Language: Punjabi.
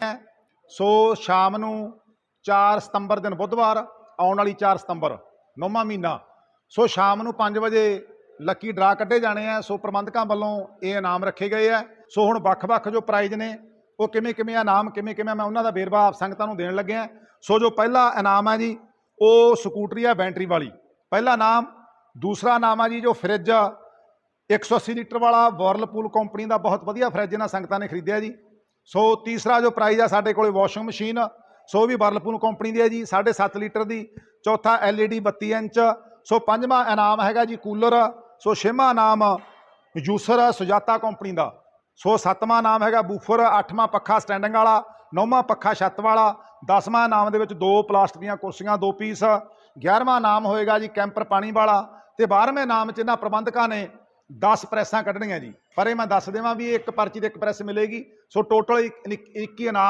ਹੈ। ਸੋ ਸ਼ਾਮ ਨੂੰ 4 ਸਤੰਬਰ ਦਿਨ ਬੁੱਧਵਾਰ, ਆਉਣ ਵਾਲੀ 4 ਸਤੰਬਰ, ਨੌਵਾਂ ਮਹੀਨਾ। ਸੋ ਸ਼ਾਮ ਨੂੰ 5 ਵਜੇ ਲੱਕੀ ਡਰਾ ਕੱਢੇ ਜਾਣੇ ਆ। ਸੋ ਪ੍ਰਬੰਧਕਾਂ ਵੱਲੋਂ ਇਹ ਇਨਾਮ ਰੱਖੇ ਗਏ ਆ। ਸੋ ਹੁਣ ਵੱਖ-ਵੱਖ ਜੋ ਪ੍ਰਾਈਜ਼ ਨੇ, ਉਹ ਕਿਵੇਂ ਕਿਵੇਂ ਇਨਾਮ ਕਿਵੇਂ ਕਿਵੇਂ ਮੈਂ ਉਹਨਾਂ ਦਾ ਵੇਰਵਾ ਆਪ ਸੰਗਤਾਂ ਨੂੰ ਦੇਣ ਲੱਗਿਆ। ਸੋ ਜੋ ਪਹਿਲਾ ਇਨਾਮ ਹੈ ਜੀ, ਉਹ ਸਕੂਟਰੀ ਆ ਬੈਂਟਰੀ ਵਾਲੀ। ਪਹਿਲਾ ਇਨਾਮ ਦੂਸਰਾ ਇਨਾਮ ਆ ਜੀ, ਜੋ ਫ੍ਰਿਜ 180 ਲੀਟਰ ਵਾਲਾ ਵਰਲਪੂਲ ਕੰਪਨੀ ਦਾ ਬਹੁਤ ਵਧੀਆ ਫ੍ਰਿਜ ਇਹਨਾਂ ਸੰਗਤਾਂ ਨੇ ਖਰੀਦਿਆ ਜੀ। ਸੋ ਤੀਸਰਾ ਜੋ ਪ੍ਰਾਈਜ਼ ਆ ਸਾਡੇ ਕੋਲੇ ਵਾਸ਼ਿੰਗ ਮਸ਼ੀਨ, ਸੋ ਵੀ ਵਰਲਪੂਲ ਕੰਪਨੀ ਦੀ ਹੈ ਜੀ 7.5 ਲੀਟਰ ਦੀ। ਚੌਥਾ LED 32 ਇੰਚ, ਸੋ ਪੰਜਵਾਂ ਇਨਾਮ ਹੈਗਾ ਜੀ ਕੂਲਰ, ਸੋ ਛੇਵਾਂ ਇਨਾਮ ਯੂਸਰ ਸੁਜਾਤਾ ਕੰਪਨੀ ਦਾ। ਸੋ ਸੱਤਵਾਂ ਨਾਮ ਹੈਗਾ ਬੂਫਰ, ਅੱਠਵਾਂ ਪੱਖਾ ਸਟੈਂਡਿੰਗ ਵਾਲਾ, ਨੌਵਾਂ ਪੱਖਾ ਛੱਤ ਵਾਲਾ, ਦਸਵਾਂ ਨਾਮ ਦੇ ਵਿੱਚ ਦੋ ਪਲਾਸਟਿਕ ਦੀਆਂ ਕੁਰਸੀਆਂ, ਦੋ ਪੀਸ 11ਵਾਂ ਨਾਮ ਹੋਏਗਾ ਜੀ ਕੈਂਪਰ ਪਾਣੀ ਵਾਲਾ ਤੇ 12ਵੇਂ ਨਾਮ ਚ ਇਹਨਾਂ ਪ੍ਰਬੰਧਕਾਂ ਨੇ 10 ਪ੍ਰੈਸਾਂ ਕੱਢਣੀਆਂ ਜੀ। ਪਰ ਇਹ ਮੈਂ ਦੱਸ ਦੇਵਾਂ ਵੀ ਇਹ ਇੱਕ ਪਰਚੀ ਤੇ ਇੱਕ ਪ੍ਰੈਸ ਮਿਲੇਗੀ। ਸੋ ਟੋਟਲ 21 ਇਨਾਮ